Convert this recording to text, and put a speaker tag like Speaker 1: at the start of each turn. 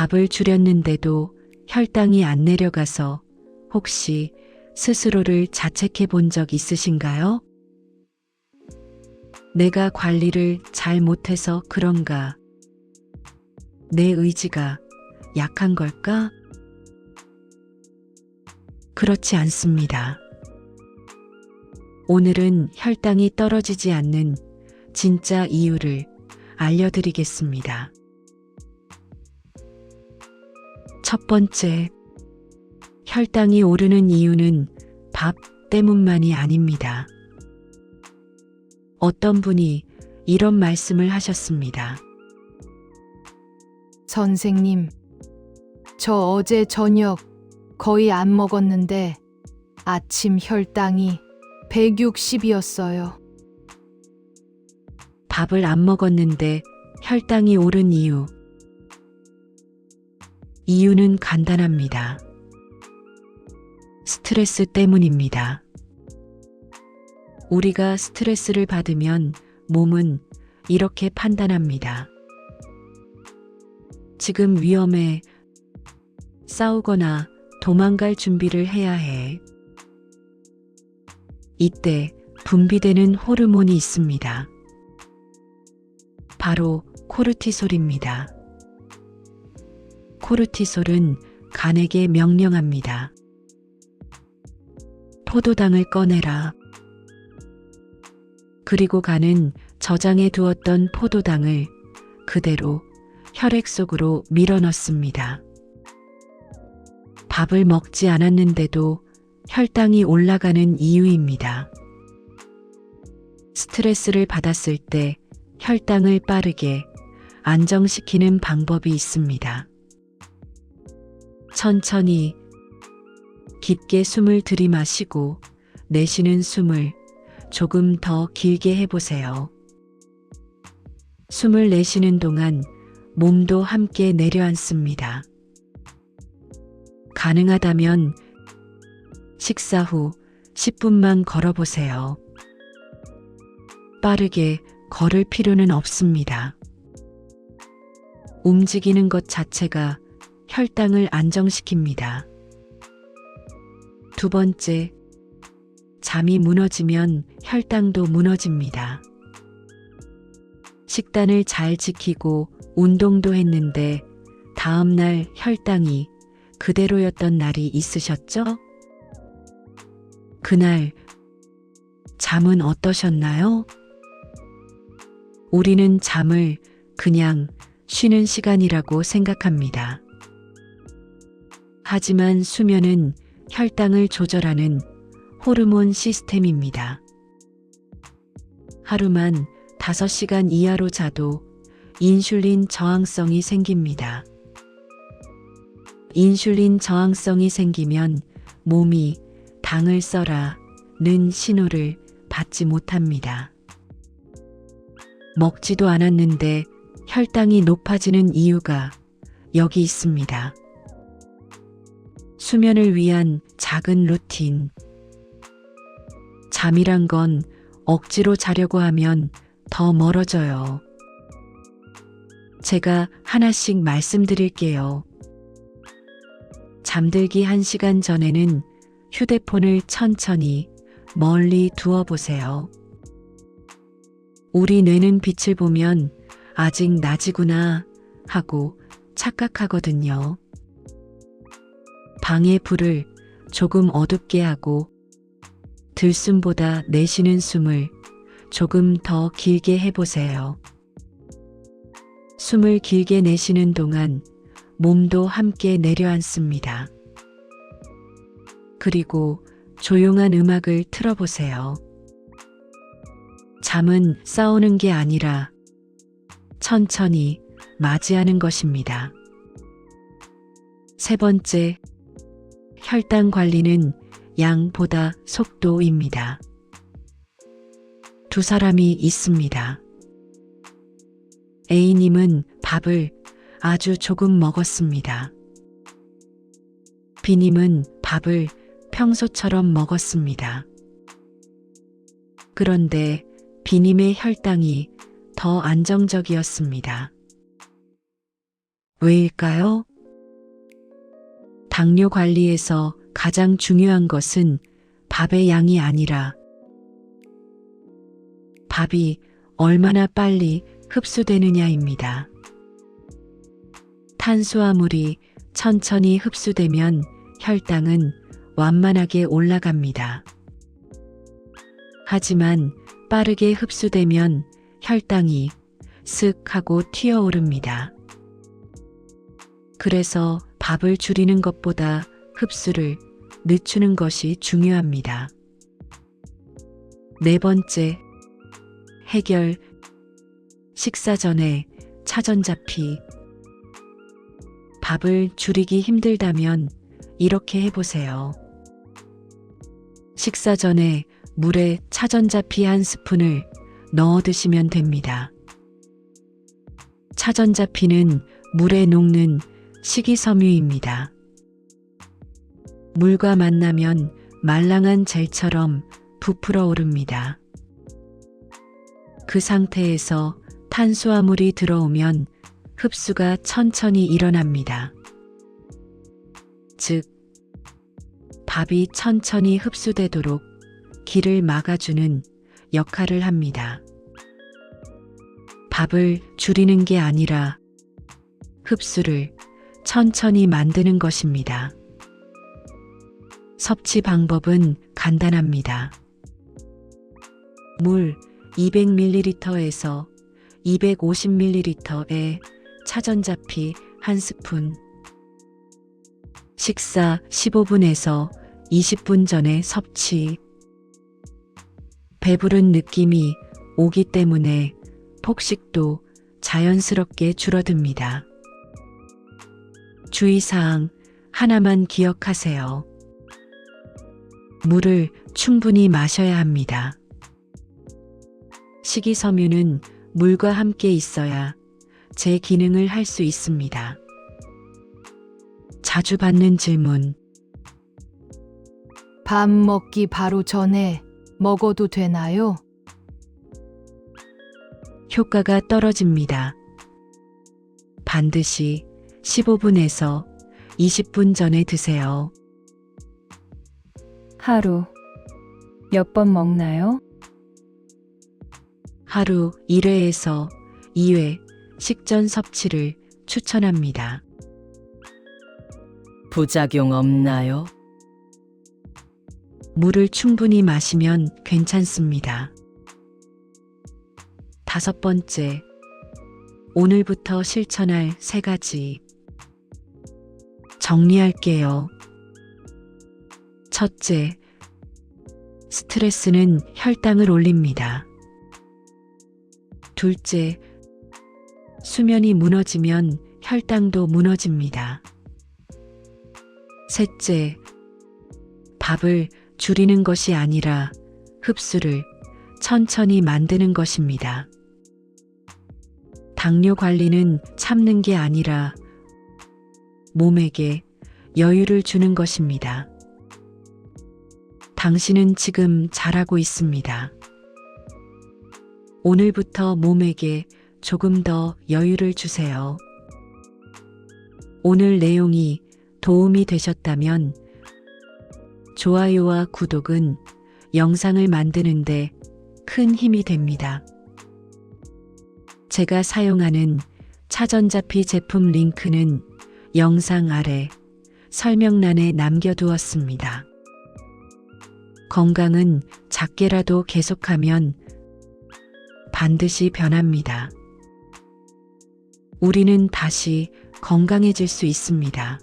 Speaker 1: 밥을 줄였는데도 혈당이 안 내려가서 혹시 스스로를 자책해 본 적 있으신가요? 내가 관리를 잘 못해서 그런가? 내 의지가 약한 걸까? 그렇지 않습니다. 오늘은 혈당이 떨어지지 않는 진짜 이유를 알려드리겠습니다. 첫 번째, 혈당이 오르는 이유는 밥 때문만이 아닙니다. 어떤 분이 이런 말씀을 하셨습니다.
Speaker 2: 선생님, 저 어제 저녁 거의 안 먹었는데 아침 혈당이 160이었어요.
Speaker 1: 밥을 안 먹었는데 혈당이 오른 이유. 이유는 간단합니다. 스트레스 때문입니다. 우리가 스트레스를 받으면 몸은 이렇게 판단합니다. 지금 위험해. 싸우거나 도망갈 준비를 해야 해. 이때 분비되는 호르몬이 있습니다. 바로 코르티솔입니다. 코르티솔은 간에게 명령합니다. 포도당을 꺼내라. 그리고 간은 저장해 두었던 포도당을 그대로 혈액 속으로 밀어넣습니다. 밥을 먹지 않았는데도 혈당이 올라가는 이유입니다. 스트레스를 받았을 때 혈당을 빠르게 안정시키는 방법이 있습니다. 천천히 깊게 숨을 들이마시고 내쉬는 숨을 조금 더 길게 해보세요. 숨을 내쉬는 동안 몸도 함께 내려앉습니다. 가능하다면 식사 후 10분만 걸어보세요. 빠르게 걸을 필요는 없습니다. 움직이는 것 자체가 혈당을 안정시킵니다. 두 번째, 잠이 무너지면 혈당도 무너집니다. 식단을 잘 지키고 운동도 했는데 다음날 혈당이 그대로였던 날이 있으셨죠? 그날 잠은 어떠셨나요? 우리는 잠을 그냥 쉬는 시간이라고 생각합니다. 하지만 수면은 혈당을 조절하는 호르몬 시스템입니다. 하루만 5시간 이하로 자도 인슐린 저항성이 생깁니다. 인슐린 저항성이 생기면 몸이 당을 써라 는 신호를 받지 못합니다. 먹지도 않았는데 혈당이 높아지는 이유가 여기 있습니다. 수면을 위한 작은 루틴. 잠이란 건 억지로 자려고 하면 더 멀어져요. 제가 하나씩 말씀드릴게요. 잠들기 1시간 전에는 휴대폰을 천천히 멀리 두어 보세요. 우리 뇌는 빛을 보면 아직 낮이구나 하고 착각하거든요. 방의 불을 조금 어둡게 하고 들숨보다 내쉬는 숨을 조금 더 길게 해보세요. 숨을 길게 내쉬는 동안 몸도 함께 내려앉습니다. 그리고 조용한 음악을 틀어보세요. 잠은 싸우는 게 아니라 천천히 맞이하는 것입니다. 세 번째, 혈당 관리는 양보다 속도입니다. 두 사람이 있습니다. A님은 밥을 아주 조금 먹었습니다. B님은 밥을 평소처럼 먹었습니다. 그런데 B님의 혈당이 더 안정적이었습니다. 왜일까요? 당뇨 관리에서 가장 중요한 것은 밥의 양이 아니라 밥이 얼마나 빨리 흡수되느냐입니다. 탄수화물이 천천히 흡수되면 혈당은 완만하게 올라갑니다. 하지만 빠르게 흡수되면 혈당이 슥 하고 튀어오릅니다. 그래서 밥을 줄이는 것보다 흡수를 늦추는 것이 중요합니다. 네 번째, 해결. 식사 전에 차전자피. 밥을 줄이기 힘들다면 이렇게 해보세요. 식사 전에 물에 차전자피 한 스푼을 넣어 드시면 됩니다. 차전자피는 물에 녹는 식이섬유입니다. 물과 만나면 말랑한 젤처럼 부풀어 오릅니다. 그 상태에서 탄수화물이 들어오면 흡수가 천천히 일어납니다. 즉, 밥이 천천히 흡수되도록 길을 막아주는 역할을 합니다. 밥을 줄이는 게 아니라 흡수를 천천히 만드는 것입니다. 섭취 방법은 간단합니다. 물 200ml에서 250ml에 차전자피 1스푼 식사 15분에서 20분 전에 섭취 배부른 느낌이 오기 때문에 폭식도 자연스럽게 줄어듭니다. 주의사항 하나만 기억하세요. 물을 충분히 마셔야 합니다. 식이섬유는 물과 함께 있어야 제 기능을 할 수 있습니다. 자주 받는 질문.
Speaker 2: 밥 먹기 바로 전에 먹어도 되나요?
Speaker 1: 효과가 떨어집니다. 반드시 15분에서 20분 전에 드세요.
Speaker 3: 하루 몇 번 먹나요?
Speaker 1: 하루 1회에서 2회 식전 섭취를 추천합니다.
Speaker 4: 부작용 없나요?
Speaker 1: 물을 충분히 마시면 괜찮습니다. 다섯 번째, 오늘부터 실천할 세 가지. 정리할게요. 첫째, 스트레스는 혈당을 올립니다. 둘째, 수면이 무너지면 혈당도 무너집니다. 셋째, 밥을 줄이는 것이 아니라 흡수를 천천히 만드는 것입니다. 당뇨 관리는 참는 게 아니라 몸에게 여유를 주는 것입니다. 당신은 지금 잘하고 있습니다. 오늘부터 몸에게 조금 더 여유를 주세요. 오늘 내용이 도움이 되셨다면 좋아요와 구독은 영상을 만드는데 큰 힘이 됩니다. 제가 사용하는 차전자피 제품 링크는 영상 아래 설명란에 남겨두었습니다. 건강은 작게라도 계속하면 반드시 변합니다. 우리는 다시 건강해질 수 있습니다.